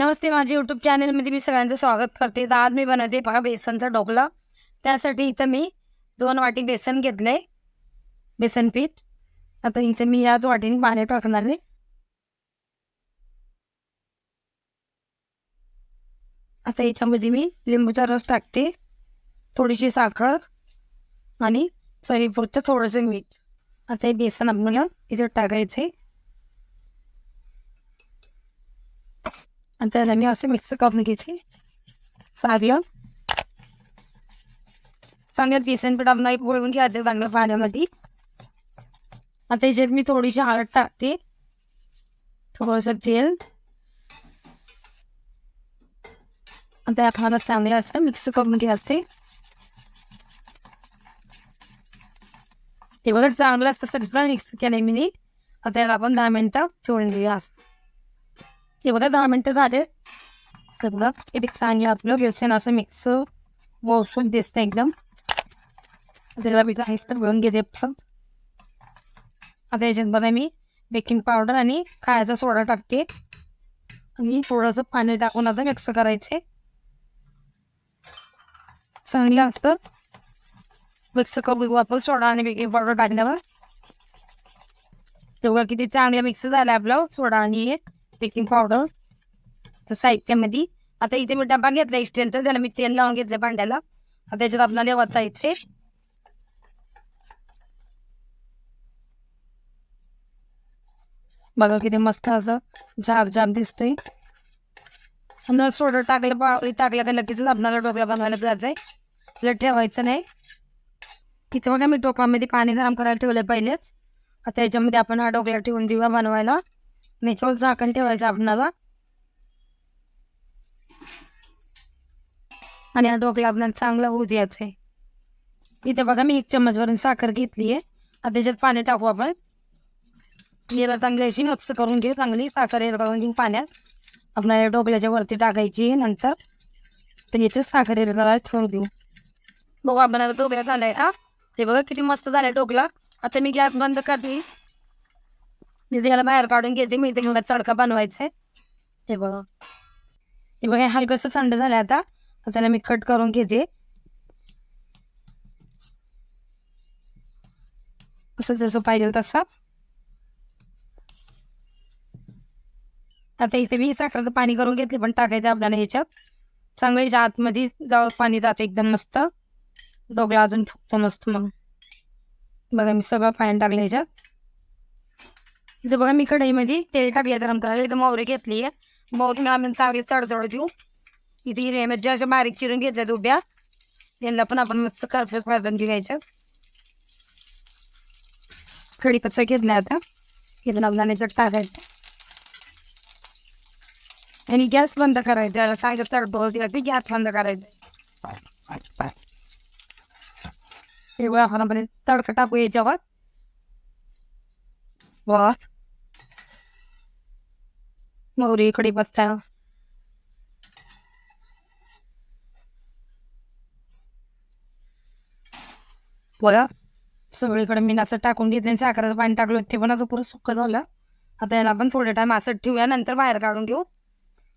नमस्ते माझे यूट्यूब चॅनलमध्ये मी सगळ्यांचं स्वागत करते. तर आज मी बनवते बघा बेसनचा ढोकला. त्यासाठी इथं मी दोन वाटी बेसन घेतले बेसन पीठ. आता इथं मी याच वाटीने पाणी टाकणार आहे. आता याच्यामध्ये मी लिंबूचा रस टाकते थोडीशी साखर आणि चवीपुरतं थोडंसं मीठ. आता हे बेसन आपल्याला इथं टाकायचं आहे आणि त्याला मी असं मिक्स करून घेते. सारं चांगलं बेसन पीठ आपण वळून घ्यायचं चांगलं पाण्यामध्ये. आता त्याच्यात मी थोडीशी हळद टाकते. थोडंसं तेल. आता आपल्याला चांगले असं मिक्स करून घ्यायचे ते बघा चांगलं असतं सगळं मिक्स केलं मी. आता याला आपण दहा मिनटं ठेवून घेऊया असं. एवढं बघा दहा मिनटं झाले. तर बघा हे चांगलं आपलं बेसन असं मिक्स मोसून दिसतं एकदम. त्याला मी काही तर मिळून घेते फक्त. आता याच्यात बघा मी बेकिंग पावडर आणि खायचा सोडा टाकते. आणि थोडंसं पाणी टाकून आता मिक्स करायचे. चांगलं असतं. मिक्स करून वापस सोडा आणि बेकिंग पावडर टाकल्यावर. तेव्हा किती चांगलं मिक्स झालं आपलं सोडा आणि बेकिंग पावडर तर साहित्यामध्ये आता इथे मी डबा घेतला स्टीलचा त्याला मी तेल लावून घेतलं भांड्याला. आता त्याच्यात आपल्याला इथे बघा किती मस्त असं झाप झाप दिसतोय. आपल्याला सोडं टाकलं पावळी टाकलं का लगेच आपल्याला डोक्या बनवायला जायचंय तिला ठेवायचं नाही. तिथं बघा मी टोपामध्ये पाणी गरम करायला ठेवलं पहिलेच आता याच्यामध्ये आपण हा डोकला ठेवून देऊया बनवायला. याच्यावर झाकण ठेवायचं आपणाला. आणि हा ढोकला आपल्याला चांगला होऊ द्यायचं आहे. इथे बघा मी एक चम्मचवरून साखर घेतली आहे आता त्याच्यात पाणी टाकू आपण. याला चांगली अशी मिक्स करून घेऊ चांगली साखर एरगळून घेऊ म्हणजे पाण्यात. आपण या डोकल्याच्या वरती टाकायची नंतर. तर याच्यात साखर एरगळायला ठेवून देऊ. बघू आपण आता झाला झालाय हा. ते बघा किती मस्त झालाय ढोकला आता मी गॅस बंद करते. मी त्याला बाहेर काढून घ्यायचे मी ते मला तडका बनवायचा हे बघा. हे बघा हलकंसं थंड झालं आता. त्याला मी कट करून घेते. असं जसं पाहिजे तसं. आता इथे मी साखरेचं पाणी करून घेतले पण टाकायचं आपल्याला ह्याच्यात. चांगलं ह्याच्या आतमध्ये जाऊ पाणी जाते एकदम मस्त. डोकला अजून फुकतो मस्त मग. बघा मी सगळं पाणी टाकलं ह्याच्यात. इथं बघा मी कढईमध्ये तेल टाकले गरम करायला इथं मोहरी घेतली आहे. मोहरी आम्ही चांगली चढचड देऊ. इथे हिरव्या मिरच्या अशा बारीक चिरून घेतल्यात उभ्या. यांना पण आपण मस्त करपत भाजून घ्यायच्या कढीपत्ता घेतला आता. इथं आपल्याला टाकायचं. आणि गॅस बंद करायचा. याला सांगितलं तडपड दिला गॅस बंद करायचा. हे आपण आपण तडका टाकू याच्यावर. वा मोहरी कढीपत्ता बघा सगळीकडे मी असं टाकून घेतले साखरेचं पाणी टाकलं. ते पण असं पुरं सुक्क झालं. आता याला आपण थोडं टाईम असं ठेवूया. नंतर बाहेर काढून घेऊ.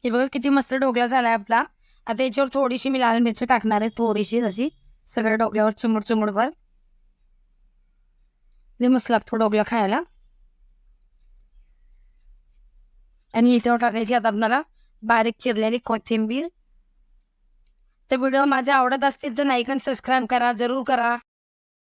हे बघा किती मस्त ढोकळा झाला आहे आपला. आता याच्यावर थोडीशी मी लाल मिरची टाकणार आहे. थोडीशी अशी सगळ्या डोकल्यावर चिमूड चिमूडभर मस्त लागतो डोकला खायला. आणि याच्यावर टाकायची आता आपल्याला बारीक चिरलेली कोथिंबीर तर व्हिडिओ माझ्या आवडत असतील तर नाही आणि सबस्क्राईब करा जरूर करा